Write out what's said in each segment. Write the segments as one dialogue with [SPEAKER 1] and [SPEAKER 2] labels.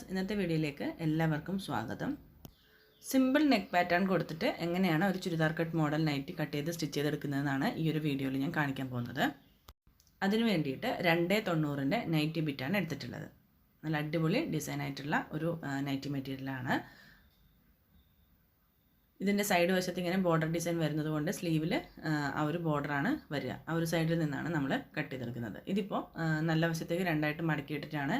[SPEAKER 1] Viewers ഇന്നത്തെ വീഡിയോയിലേക്ക് എല്ലാവർക്കും സ്വാഗതം. സിമ്പിൾ നെക്ക് പാറ്റേൺ കൊടുത്തിട്ട് എങ്ങനെയാണ് ഒരു churidar cut model nighty cut ചെയ്ത് സ്റ്റിച്ച് ചെയ്തെടുക്കുന്നതെന്നാണ് ഈ ഒരു വീഡിയോയിൽ ഞാൻ കാണിക്കാൻ പോകുന്നത്. അതിന് വേണ്ടിയിട്ട് രണ്ടേ തൊണ്ണൂറിന്റെ നൈറ്റി ബിറ്റാണ് എടുത്തിട്ടുള്ളത്. നല്ല അടിപൊളി ഡിസൈൻ ആയിട്ടുള്ള ഒരു നൈറ്റി മെറ്റീരിയലാണ് ഇതിന്റെ സൈഡ് വശത്ത് ഇങ്ങനെ ബോർഡർ ഡിസൈൻ വരുന്നത് കൊണ്ട് സ്ലീവിൽ ആ ഒരു ബോർഡറാണ് വരിക. ആ ഒരു സൈഡിൽ നിന്നാണ് നമ്മൾ കട്ട് ചെയ്തെടുക്കുന്നത്. ഇതിപ്പോൾ നല്ല വശത്തേക്ക് രണ്ടായിട്ട് മടക്കിയിട്ടിട്ടാണ്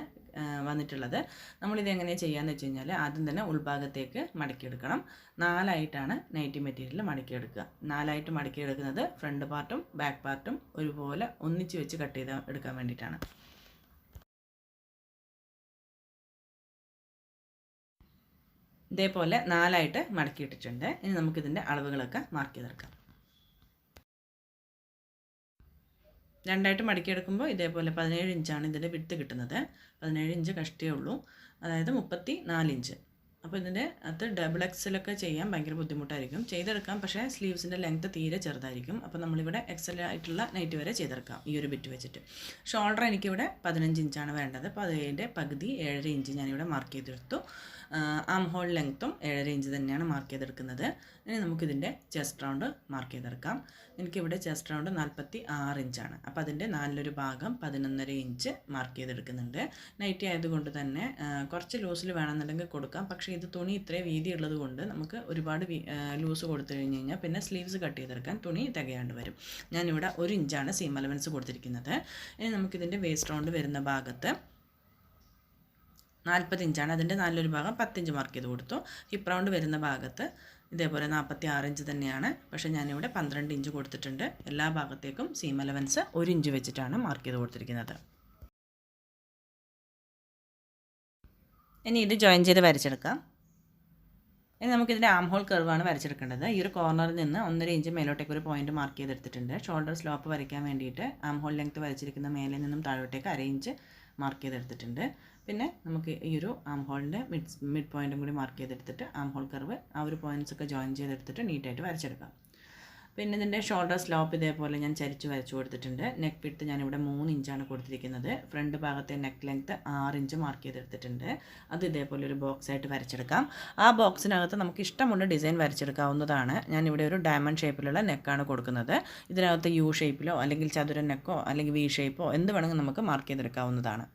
[SPEAKER 1] വന്നിട്ടുള്ളത്. നമ്മളിത് എങ്ങനെയാണ് ചെയ്യാന്ന് വെച്ച് കഴിഞ്ഞാൽ ആദ്യം തന്നെ ഉൾഭാഗത്തേക്ക് മടക്കിയെടുക്കണം. നാലായിട്ടാണ് നൈറ്റി മെറ്റീരിയൽ മടക്കിയെടുക്കുക. നാലായിട്ട് മടക്കിയെടുക്കുന്നത് ഫ്രണ്ട് പാർട്ടും ബാക്ക് പാർട്ടും ഒരുപോലെ ഒന്നിച്ച് വെച്ച് കട്ട് ചെയ്ത് എടുക്കാൻ വേണ്ടിയിട്ടാണ്. ഇതേപോലെ നാലായിട്ട് മടക്കിയിട്ടിട്ടുണ്ട്. ഇനി നമുക്കിതിന്റെ അളവുകളൊക്കെ മാർക്ക് ചെയ്തെടുക്കാം. രണ്ടായിട്ട് മടക്കിയെടുക്കുമ്പോൾ ഇതേപോലെ പതിനേഴ് ഇഞ്ചാണ് ഇതിന്റെ വിട്ട് കിട്ടുന്നത്. പതിനേഴ് ഇഞ്ച് കഷ്ടിയേ ഉള്ളൂ. അതായത് മുപ്പത്തി നാല് ഇഞ്ച്. അപ്പോൾ ഇതിന്റെ അത് ഡബിൾ എക്സലൊക്കെ ചെയ്യാൻ ഭയങ്കര ബുദ്ധിമുട്ടായിരിക്കും. ചെയ്തെടുക്കാം പക്ഷേ സ്ലീവ്സിന്റെ ലെങ്ത് തീരെ ചെറുതായിരിക്കും. അപ്പോൾ നമ്മളിവിടെ എക്സൽ ആയിട്ടുള്ള നൈറ്റ് വരെ ചെയ്തെടുക്കാം ഈ ഒരു ബിറ്റ് വെച്ചിട്ട്. ഷോൾഡർ എനിക്കിവിടെ പതിനഞ്ച് ഇഞ്ചാണ് വേണ്ടത്. അപ്പോൾ അതിന്റെ പകുതി ഏഴര ഇഞ്ച് ഞാനിവിടെ മാർക്ക് ചെയ്തെടുത്തു. ആം ഹോൾ ലെങ്ത്തും ഏഴര ഇഞ്ച് തന്നെയാണ് മാർക്ക് ചെയ്തെടുക്കുന്നത്. ഇനി നമുക്കിതിന്റെ ചെസ്റ്റ് റൗണ്ട് മാർക്ക് ചെയ്തെടുക്കാം. എനിക്കിവിടെ ചെസ്റ്റ് റൗണ്ട് നാൽപ്പത്തി ആറ് ഇഞ്ചാണ് അപ്പോൾ അതിന്റെ നാലിലൊരു ഭാഗം പതിനൊന്നര ഇഞ്ച് മാർക്ക് ചെയ്തെടുക്കുന്നുണ്ട്. നൈറ്റി ആയതുകൊണ്ട് തന്നെ കുറച്ച് ലൂസിൽ വേണമെന്നുണ്ടെങ്കിൽ കൊടുക്കാം. പക്ഷേ ഇത് തുണി ഇത്രയും വീതി ഉള്ളത് കൊണ്ട് നമുക്ക് ഒരുപാട് ലൂസ് കൊടുത്തു കഴിഞ്ഞ് കഴിഞ്ഞാൽ പിന്നെ സ്ലീവ്സ് കട്ട് ചെയ്തെടുക്കാൻ തുണി തികയാണ്ട് വരും. ഞാനിവിടെ ഒരു ഇഞ്ചാണ് സീം അലവൻസ് കൊടുത്തിരിക്കുന്നത്. ഇനി നമുക്കിതിന്റെ വേസ്റ്റ് റൗണ്ട് വരുന്ന ഭാഗത്ത് നാൽപ്പത് ഇഞ്ചാണ്. അതിന്റെ നല്ലൊരു ഭാഗം പത്തിഞ്ച് മാർക്ക് ചെയ്ത് കൊടുത്തു. ഹിപ്പ് റൗണ്ട് വരുന്ന ഭാഗത്ത് ഇതേപോലെ നാൽപ്പത്തി ആറ് ഇഞ്ച് തന്നെയാണ്. പക്ഷേ ഞാനിവിടെ പന്ത്രണ്ട് ഇഞ്ച് കൊടുത്തിട്ടുണ്ട്. എല്ലാ ഭാഗത്തേക്കും സീം അലവൻസ് ഒരു ഇഞ്ച് വെച്ചിട്ടാണ് മാർക്ക് ചെയ്ത് കൊടുത്തിരിക്കുന്നത്. ഇനി ഇത് ജോയിൻ ചെയ്ത് വരച്ചെടുക്കാം. ഇനി നമുക്കിതിന്റെ ആം ഹോൾ കർവാണ് വരച്ചെടുക്കേണ്ടത്. ഈ ഒരു കോർണറിൽ നിന്ന് ഒന്നര ഇഞ്ച് മേലോട്ടേക്ക് ഒരു പോയിന്റ് മാർക്ക് ചെയ്തെടുത്തിട്ടുണ്ട്. ഷോൾഡർ സ്ലോപ്പ് വരയ്ക്കാൻ വേണ്ടിയിട്ട് ആം ഹോൾ ലെങ്ത് വരച്ചിരിക്കുന്ന മേലെ നിന്നും താഴോട്ടേക്ക് അര ഇഞ്ച് മാർക്ക് ചെയ്തെടുത്തിട്ടുണ്ട്. പിന്നെ നമുക്ക് ഈ ഒരു ആം ഹോളിന്റെ മിഡ് മിഡ് പോയിന്റും കൂടി മാർക്ക് ചെയ്തെടുത്തിട്ട് ആം ഹോൾ കർവ് ആ ഒരു പോയിന്റ്സ് ഒക്കെ ജോയിൻ ചെയ്തെടുത്തിട്ട് നീറ്റായിട്ട് വരച്ചെടുക്കാം. പിന്നെ ഇതിന്റെ ഷോൾഡർ സ്ലോപ്പ് ഇതേപോലെ ഞാൻ ചരിച്ച് വരച്ചു കൊടുത്തിട്ടുണ്ട്. നെക്ക് വിട്ട് ഞാനിവിടെ മൂന്ന് ഇഞ്ചാണ് കൊടുത്തിരിക്കുന്നത്. ഫ്രണ്ട് ഭാഗത്തെ നെക്ക് ലെങ്ത്ത് ആറ് ഇഞ്ച് മാർക്ക് ചെയ്തെടുത്തിട്ടുണ്ട്. അത് ഇതേപോലെ ഒരു ബോക്സ് ആയിട്ട് വരച്ചെടുക്കാം. ആ ബോക്സിനകത്ത് നമുക്ക് ഇഷ്ടമുള്ള ഡിസൈൻ വരച്ചെടുക്കാവുന്നതാണ്. ഞാനിവിടെ ഒരു ഡയമണ്ട് ഷേപ്പിലുള്ള നെക്കാണ് കൊടുക്കുന്നത്. ഇതിനകത്ത് യു ഷേപ്പിലോ അല്ലെങ്കിൽ ചതുര നെക്കോ അല്ലെങ്കിൽ വി ഷേപ്പോ എന്ത് വേണമെങ്കിൽ നമുക്ക് മാർക്ക് ചെയ്തെടുക്കാവുന്നതാണ്.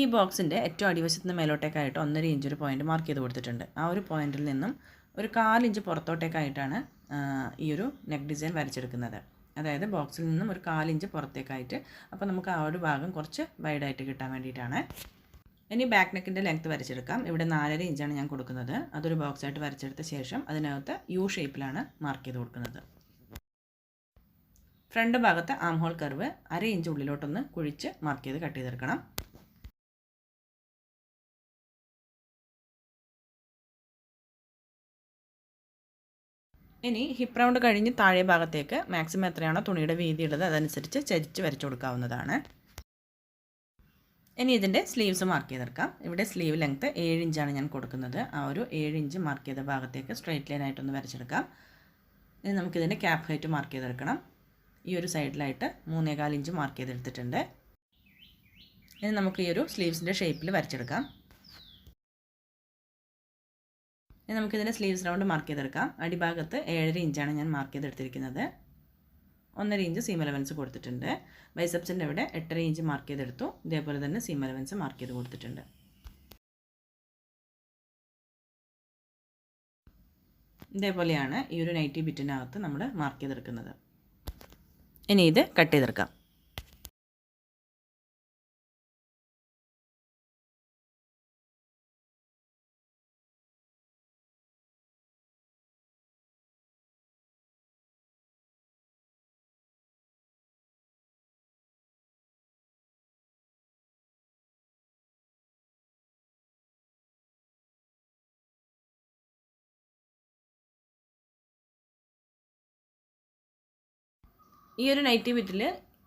[SPEAKER 1] ഈ ബോക്സിന്റെ ഏറ്റവും അടിവശത്ത് നിന്ന് മേലോട്ടേക്കായിട്ട് ഒന്നര ഇഞ്ച് ഒരു പോയിന്റ് മാർക്ക് ചെയ്ത് കൊടുത്തിട്ടുണ്ട്. ആ ഒരു പോയിന്റിൽ നിന്നും ഒരു കാലിഞ്ച് പുറത്തോട്ടേക്കായിട്ടാണ് ഈ ഒരു നെക്ക് ഡിസൈൻ വരച്ചെടുക്കുന്നത്. അതായത് ബോക്സിൽ നിന്നും ഒരു കാലിഞ്ച് പുറത്തേക്കായിട്ട്. അപ്പോൾ നമുക്ക് ആ ഒരു ഭാഗം കുറച്ച് വൈഡായിട്ട് കിട്ടാൻ വേണ്ടിയിട്ടാണ്. ഇനി ബാക്ക് നെക്കിന്റെ ലെങ്ത്ത് വരച്ചെടുക്കാം. ഇവിടെ നാലര ഇഞ്ചാണ് ഞാൻ കൊടുക്കുന്നത്. അതൊരു ബോക്സായിട്ട് വരച്ചെടുത്ത ശേഷം അതിനകത്ത് യു ഷേപ്പിലാണ് മാർക്ക് ചെയ്ത് കൊടുക്കുന്നത്. ഫ്രണ്ട് ഭാഗത്ത് ആം ഹോൾ കർവ് അര ഇഞ്ച് ഉള്ളിലോട്ടൊന്ന് കുഴിച്ച് മാർക്ക് ചെയ്ത് കട്ട് ചെയ്തെടുക്കണം. ഇനി ഹിപ്പ് റൗണ്ട് കഴിഞ്ഞ് താഴെ ഭാഗത്തേക്ക് മാക്സിമം എത്രയാണോ തുണിയുടെ വീതിയുള്ളത് അതനുസരിച്ച് ചരിച്ച് വരച്ചു കൊടുക്കാവുന്നതാണ്. ഇനി ഇതിന്റെ സ്ലീവ്സ് മാർക്ക് ചെയ്തെടുക്കാം. ഇവിടെ സ്ലീവ് ലെങ്ത്ത് ഏഴ് ഇഞ്ചാണ് ഞാൻ കൊടുക്കുന്നത്. ആ ഒരു ഏഴ് ഇഞ്ച് മാർക്ക് ചെയ്ത ഭാഗത്തേക്ക് സ്ട്രൈറ്റ് ലൈൻ ആയിട്ടൊന്ന് വരച്ചെടുക്കാം. ഇനി നമുക്കിതിന്റെ ക്യാപ് ഹൈറ്റ് മാർക്ക് ചെയ്തെടുക്കണം. ഈ ഒരു സൈഡിലായിട്ട് മൂന്നേകാൽ ഇഞ്ച് മാർക്ക് ചെയ്തെടുത്തിട്ടുണ്ട്. ഇനി നമുക്ക് ഈ ഒരു സ്ലീവ്സിന്റെ ഷേപ്പിൽ വരച്ചെടുക്കാം. ഇനി നമുക്കിതിന്റെ സ്ലീവ്സ് റൗണ്ട് മാർക്ക് ചെയ്തെടുക്കാം. അടിഭാഗത്ത് ഏഴര ഇഞ്ചാണ് ഞാൻ മാർക്ക് ചെയ്തെടുത്തിരിക്കുന്നത്. ഒന്നര ഇഞ്ച് സീം അലവൻസ് കൊടുത്തിട്ടുണ്ട്. ബൈസപ്സിന്റെ ഇവിടെ എട്ടര ഇഞ്ച് മാർക്ക് ചെയ്തെടുത്തു. ഇതേപോലെ തന്നെ സീം അലവൻസ് മാർക്ക് ചെയ്ത് കൊടുത്തിട്ടുണ്ട്. ഇതേപോലെയാണ് ഈ ഒരു നൈറ്റി ബിറ്റിനകത്ത് നമ്മൾ മാർക്ക് ചെയ്തെടുക്കുന്നത്. ഇനി ഇത് കട്ട് ചെയ്തെടുക്കാം. ഈ ഒരു നൈറ്റി ബിറ്റിൽ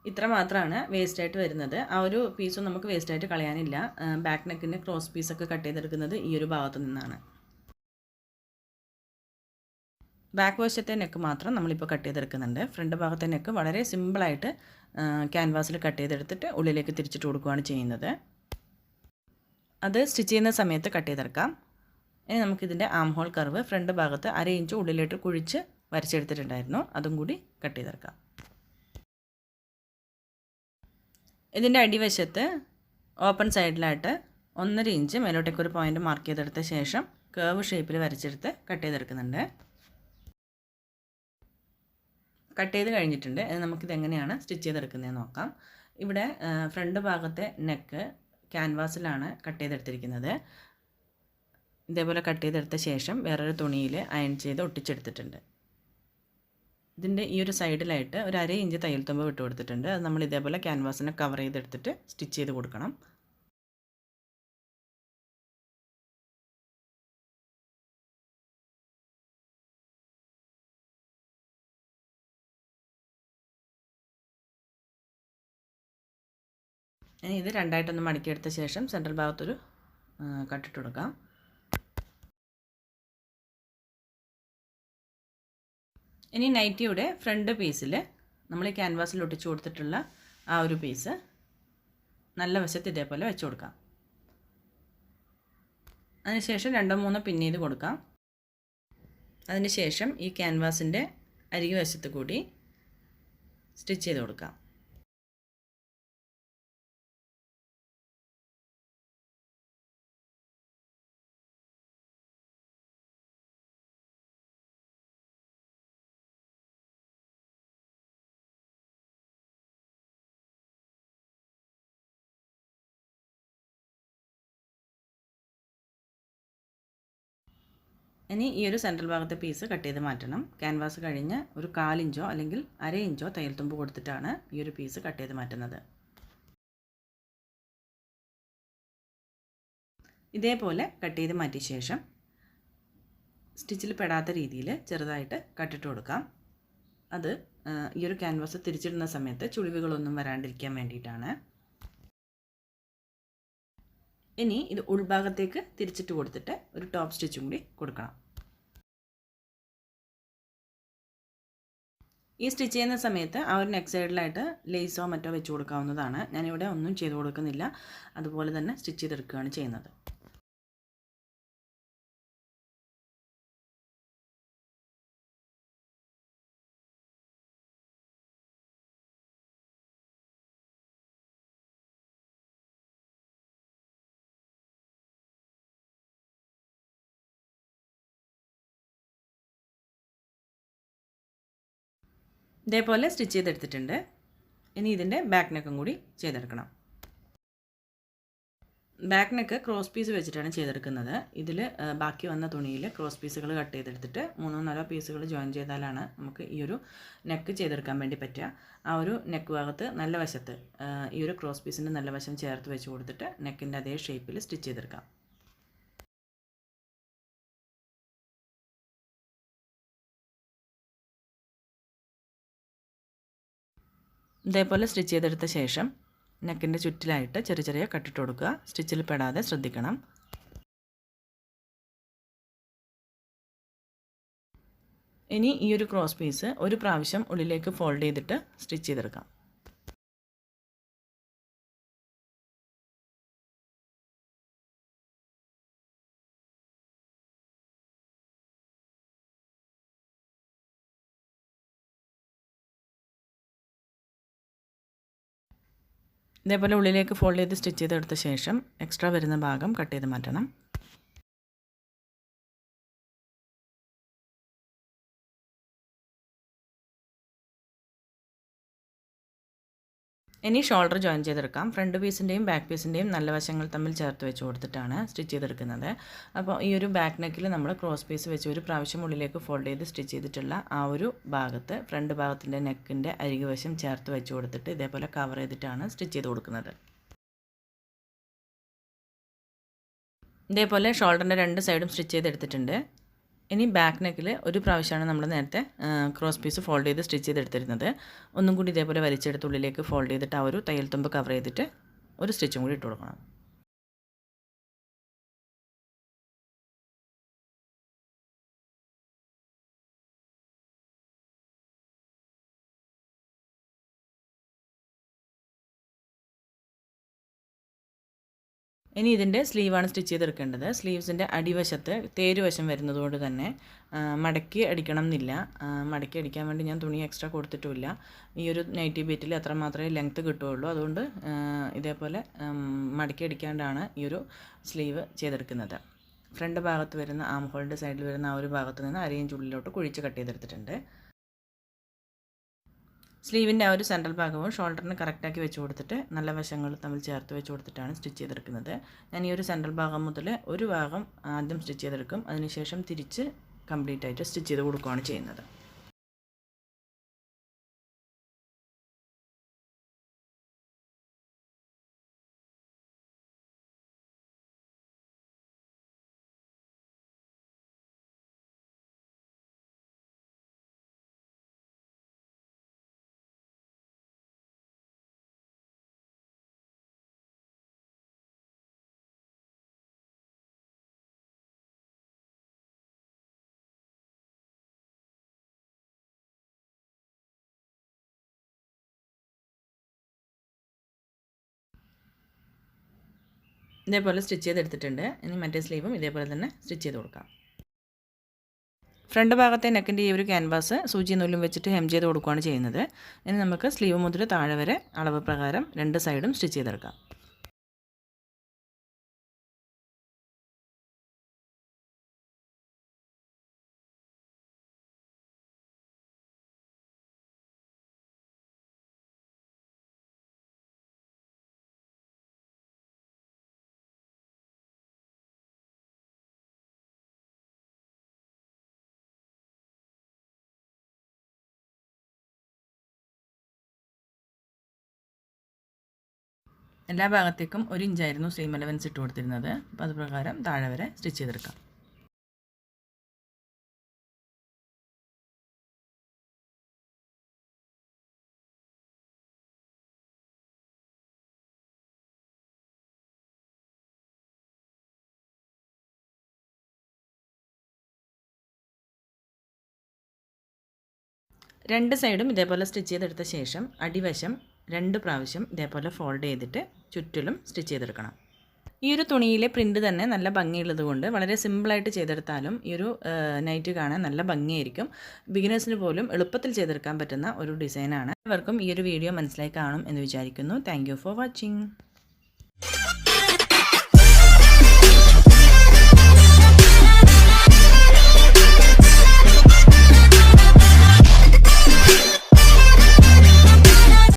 [SPEAKER 1] ഇത്ര മാത്രമാണ് വേസ്റ്റായിട്ട് വരുന്നത്. ആ ഒരു പീസും നമുക്ക് വേസ്റ്റായിട്ട് കളയാനില്ല. ബാക്ക് നെക്കിന്റെ ക്രോസ് പീസൊക്കെ കട്ട് ചെയ്തെടുക്കുന്നത് ഈ ഒരു ഭാഗത്തു നിന്നാണ്. ബാക്ക് വശത്തെ നെക്ക് മാത്രം നമ്മളിപ്പോൾ കട്ട് ചെയ്തെടുക്കുന്നുണ്ട്. ഫ്രണ്ട് ഭാഗത്തെ നെക്ക് വളരെ സിമ്പിളായിട്ട് ക്യാൻവാസിൽ കട്ട് ചെയ്തെടുത്തിട്ട് ഉള്ളിലേക്ക് തിരിച്ചിട്ട് കൊടുക്കുകയാണ് ചെയ്യുന്നത്. അത് സ്റ്റിച്ച് ചെയ്യുന്ന സമയത്ത് കട്ട് ചെയ്തെടുക്കാം. ഇനി നമുക്കിതിന്റെ ആം ഹോൾ കർവ് ഫ്രണ്ട് ഭാഗത്ത് അര ഇഞ്ച് ഉള്ളിലോട്ട് കുഴിച്ച് വരച്ചെടുത്തിട്ടുണ്ടായിരുന്നു. അതും കൂടി കട്ട് ചെയ്തെടുക്കാം. ഇതിന്റെ അടിവശത്ത് ഓപ്പൺ സൈഡിലായിട്ട് ഒന്നര ഇഞ്ച് മേലോട്ടേക്ക് ഒരു പോയിന്റ് മാർക്ക് ചെയ്തെടുത്ത ശേഷം കേവ് ഷേപ്പിൽ വരച്ചെടുത്ത് കട്ട് ചെയ്തെടുക്കുന്നുണ്ട്. കട്ട് ചെയ്ത് കഴിഞ്ഞിട്ടുണ്ട്. നമുക്കിത് എങ്ങനെയാണ് സ്റ്റിച്ച് ചെയ്തെടുക്കുന്നതെന്ന് നോക്കാം. ഇവിടെ ഫ്രണ്ട് ഭാഗത്തെ നെക്ക് ക്യാൻവാസിലാണ് കട്ട് ചെയ്തെടുത്തിരിക്കുന്നത്. ഇതേപോലെ കട്ട് ചെയ്തെടുത്ത ശേഷം വേറൊരു തുണിയിൽ അയൺ ചെയ്ത് ഒട്ടിച്ചെടുത്തിട്ടുണ്ട്. ഇതിന്റെ ഈ ഒരു സൈഡിലായിട്ട് ഒരു അര ഇഞ്ച് തയ്യൽ തുമ്പ് വിട്ട് കൊടുത്തിട്ടുണ്ട്. അത് നമ്മൾ ഇതേപോലെ ക്യാൻവാസിനെ കവർ ചെയ്തെടുത്തിട്ട് സ്റ്റിച്ച് ചെയ്ത് കൊടുക്കണം. ഇനി ഇത് രണ്ടായിട്ടൊന്ന് മടക്കിയെടുത്ത ശേഷം സെൻട്രൽ ഭാഗത്തൊരു കട്ടിട്ട് കൊടുക്കാം. ഇനി നൈറ്റിയുടെ ഫ്രണ്ട് പീസിൽ നമ്മൾ ഈ ക്യാൻവാസിൽ ഒട്ടിച്ചു കൊടുത്തിട്ടുള്ള ആ ഒരു പീസ് നല്ല വശത്ത് ഇതേപോലെ വെച്ച് കൊടുക്കാം. അതിനുശേഷം രണ്ടോ മൂന്നോ ചെയ്ത് കൊടുക്കാം. അതിനുശേഷം ഈ ക്യാൻവാസിന്റെ അരികെ വശത്ത് കൂടി സ്റ്റിച്ച് ചെയ്ത് കൊടുക്കാം. ഇനി ഈ ഒരു സെൻട്രൽ ഭാഗത്തെ പീസ് കട്ട് ചെയ്ത് മാറ്റണം. ക്യാൻവാസ് കഴിഞ്ഞ് ഒരു കാലിഞ്ചോ അല്ലെങ്കിൽ അര ഇഞ്ചോ തയ്യൽ തുമ്പ് കൊടുത്തിട്ടാണ് ഈ ഒരു പീസ് കട്ട് ചെയ്ത് മാറ്റുന്നത്. ഇതേപോലെ കട്ട് ചെയ്ത് മാറ്റിയ ശേഷം സ്റ്റിച്ചിൽ പെടാത്ത രീതിയിൽ ചെറുതായിട്ട് കട്ടിട്ട് കൊടുക്കാം. അത് ഈ ഒരു ക്യാൻവാസ് തിരിച്ചിടുന്ന സമയത്ത് ചുളിവുകളൊന്നും വരാണ്ടിരിക്കാൻ വേണ്ടിയിട്ടാണ്. ഇനി ഇത് ഉൾഭാഗത്തേക്ക് തിരിച്ചിട്ട് കൊടുത്തിട്ട് ഒരു ടോപ്പ് സ്റ്റിച്ചും കൂടി കൊടുക്കണം. ഈ സ്റ്റിച്ച് ചെയ്യുന്ന സമയത്ത് ആ ഒരു നെക്ക് സൈഡിലായിട്ട് ലേസോ മറ്റോ വെച്ച് കൊടുക്കാവുന്നതാണ്. ഞാനിവിടെ ഒന്നും ചെയ്ത് കൊടുക്കുന്നില്ല. അതുപോലെ തന്നെ സ്റ്റിച്ച് ചെയ്തെടുക്കുകയാണ് ചെയ്യുന്നത്. ഇതേപോലെ സ്റ്റിച്ച് ചെയ്തെടുത്തിട്ടുണ്ട്. ഇനി ഇതിന്റെ ബാക്ക് നെക്കും കൂടി ചെയ്തെടുക്കണം. ബാക്ക് നെക്ക് ക്രോസ് പീസ് വെച്ചിട്ടാണ് ചെയ്തെടുക്കുന്നത്. ഇതിൽ ബാക്കി വന്ന തുണിയിൽ ക്രോസ് പീസുകൾ കട്ട് ചെയ്തെടുത്തിട്ട് മൂന്നോ നാലോ പീസുകൾ ജോയിൻ ചെയ്താലാണ് നമുക്ക് ഈ ഒരു നെക്ക് ചെയ്തെടുക്കാൻ വേണ്ടി പറ്റുക. ആ ഒരു നെക്ക് ഭാഗത്ത് നല്ല വശത്ത് ഈ ഒരു ക്രോസ് പീസിന്റെ നല്ല വശം ചേർത്ത് വെച്ച് കൊടുത്തിട്ട് നെക്കിന്റെ അതേ ഷേപ്പിൽ സ്റ്റിച്ച് ചെയ്തെടുക്കാം. ഇതേപോലെ സ്റ്റിച്ച് ചെയ്തെടുത്ത ശേഷം നെക്കിന്റെ ചുറ്റിലായിട്ട് ചെറിയ ചെറിയ കട്ടിട്ട് കൊടുക്കുക. സ്റ്റിച്ചിൽ പെടാതെ ശ്രദ്ധിക്കണം. ഇനി ഈ ഒരു ക്രോസ് പീസ് ഒരു പ്രാവശ്യം ഉള്ളിലേക്ക് ഫോൾഡ് ചെയ്തിട്ട് സ്റ്റിച്ച് ചെയ്തെടുക്കാം. ഇതേപോലെ ഉള്ളിലേക്ക് ഫോൾഡ് ചെയ്ത് സ്റ്റിച്ച് ചെയ്തെടുത്ത ശേഷം എക്സ്ട്രാ വരുന്ന ഭാഗം കട്ട് ചെയ്ത് മാറ്റണം. ഇനി ഷോൾഡർ ജോയിൻ ചെയ്തെടുക്കാം. ഫ്രണ്ട് പീസിന്റെയും ബാക്ക് പീസിന്റെയും നല്ല വശങ്ങൾ തമ്മിൽ ചേർത്ത് വെച്ച് കൊടുത്തിട്ടാണ് സ്റ്റിച്ച് ചെയ്തെടുക്കുന്നത്. അപ്പോൾ ഈ ഒരു ബാക്ക് നെക്കിൽ നമ്മൾ ക്രോസ് പീസ് വെച്ച് ഒരു പ്രാവശ്യം ഉള്ളിലേക്ക് ഫോൾഡ് ചെയ്ത് സ്റ്റിച്ച് ചെയ്തിട്ടുള്ള ആ ഒരു ഭാഗത്ത് ഫ്രണ്ട് ഭാഗത്തിന്റെ നെക്കിന്റെ അരികുവശം ചേർത്ത് വെച്ച് കൊടുത്തിട്ട് ഇതേപോലെ കവർ ചെയ്തിട്ടാണ് സ്റ്റിച്ച് ചെയ്ത് കൊടുക്കുന്നത്. ഇതേപോലെ ഷോൾഡറിന്റെ രണ്ട് സൈഡും സ്റ്റിച്ച് ചെയ്തെടുത്തിട്ടുണ്ട്. ഇനി ബാക്ക് നെക്കിൽ ഒരു പ്രാവശ്യമാണ് നമ്മൾ നേരത്തെ ക്രോസ് പീസ് ഫോൾഡ് ചെയ്ത് സ്റ്റിച്ച് ചെയ്തെടുത്തിരുന്നത്. ഒന്നും കൂടി ഇതേപോലെ വലിച്ചെടുത്ത് ഉള്ളിലേക്ക് ഫോൾഡ് ചെയ്തിട്ട് ആ ഒരു തയ്യൽ തുമ്പ് കവർ ചെയ്തിട്ട് ഒരു സ്റ്റിച്ചും കൂടി ഇട്ട് കൊടുക്കണം ഇനി ഇതിന്റെ സ്ലീവാണ് സ്റ്റിച്ച് ചെയ്തെടുക്കേണ്ടത്. സ്ലീവ്സിന്റെ അടിവശത്ത് തേരുവശം വരുന്നതുകൊണ്ട് തന്നെ മടക്കി അടിക്കണം എന്നില്ല മടക്കി അടിക്കാൻ വേണ്ടി ഞാൻ തുണി എക്സ്ട്രാ കൊടുത്തിട്ടുമില്ല. ഈ ഒരു നൈറ്റി ബീറ്റിൽ അത്ര മാത്രമേ ലെങ്ത്ത് കിട്ടുകയുള്ളൂ. അതുകൊണ്ട് ഇതേപോലെ മടക്കി അടിക്കാണ്ടാണ് ഈ ഒരു സ്ലീവ് ചെയ്തെടുക്കുന്നത്. ഫ്രണ്ട് ഭാഗത്ത് വരുന്ന ആം ഹോളിന്റെ സൈഡിൽ വരുന്ന ആ ഒരു ഭാഗത്ത് നിന്ന് അര ചുള്ളിലോട്ട് ഉള്ളിലോട്ട് കുഴിച്ച് കട്ട് ചെയ്തെടുത്തിട്ടുണ്ട്. സ്ലീവിന്റെ ആ ഒരു സെൻട്രൽ ഭാഗവും ഷോൾഡറിന് കറക്റ്റാക്കി വെച്ച് കൊടുത്തിട്ട് നല്ല വശങ്ങൾ തമ്മിൽ ചേർത്ത് വെച്ച് കൊടുത്തിട്ടാണ് സ്റ്റിച്ച് ചെയ്തെടുക്കുന്നത്. ഞാൻ ഈ ഒരു സെൻട്രൽ ഭാഗം മുതൽ ഒരു ഭാഗം ആദ്യം സ്റ്റിച്ച് ചെയ്തെടുക്കും. അതിനുശേഷം തിരിച്ച് കംപ്ലീറ്റ് ആയിട്ട് സ്റ്റിച്ച് ചെയ്ത് കൊടുക്കുകയാണ് ചെയ്യുന്നത്. ഇതേപോലെ സ്റ്റിച്ച് ചെയ്തെടുത്തിട്ടുണ്ട്. ഇനി മറ്റേ സ്ലീവും ഇതേപോലെ തന്നെ സ്റ്റിച്ച് ചെയ്ത് കൊടുക്കാം. ഫ്രണ്ട് ഭാഗത്തെ നെക്കിന്റെ ഈ ഒരു ക്യാൻവാസ് സൂചി നൂലും വെച്ചിട്ട് ഹെം ചെയ്ത് കൊടുക്കുകയാണ് ചെയ്യുന്നത്. ഇനി നമുക്ക് സ്ലീവ് മുതൽ താഴെ വരെ അളവ് പ്രകാരം രണ്ട് സൈഡും സ്റ്റിച്ച് ചെയ്തെടുക്കാം. എല്ലാ ഭാഗത്തേക്കും ഒരു ഇഞ്ചായിരുന്നു സെയിം അലവൻസ് ഇട്ട് കൊടുത്തിരുന്നത്. അപ്പോൾ അതുപ്രകാരം താഴെ വരെ സ്റ്റിച്ച് ചെയ്തെടുക്കാം. രണ്ട് സൈഡും ഇതേപോലെ സ്റ്റിച്ച് ചെയ്തെടുത്ത ശേഷം അടിവശം രണ്ട് പ്രാവശ്യം ഇതേപോലെ ഫോൾഡ് ചെയ്തിട്ട് ചുറ്റിലും സ്റ്റിച്ച് ചെയ്തെടുക്കണം. ഈ ഒരു തുണിയിലെ പ്രിന്റ് തന്നെ നല്ല ഭംഗിയുള്ളത് കൊണ്ട് വളരെ സിമ്പിളായിട്ട് ചെയ്തെടുത്താലും ഈ ഒരു നൈറ്റ് കാണാൻ നല്ല ഭംഗിയായിരിക്കും. ബിഗിനേഴ്സിന് പോലും എളുപ്പത്തിൽ ചെയ്തെടുക്കാൻ പറ്റുന്ന ഒരു ഡിസൈനാണ് എല്ലാവർക്കും ഈ ഒരു വീഡിയോ മനസ്സിലായി കാണും എന്ന് വിചാരിക്കുന്നു. Thank for watching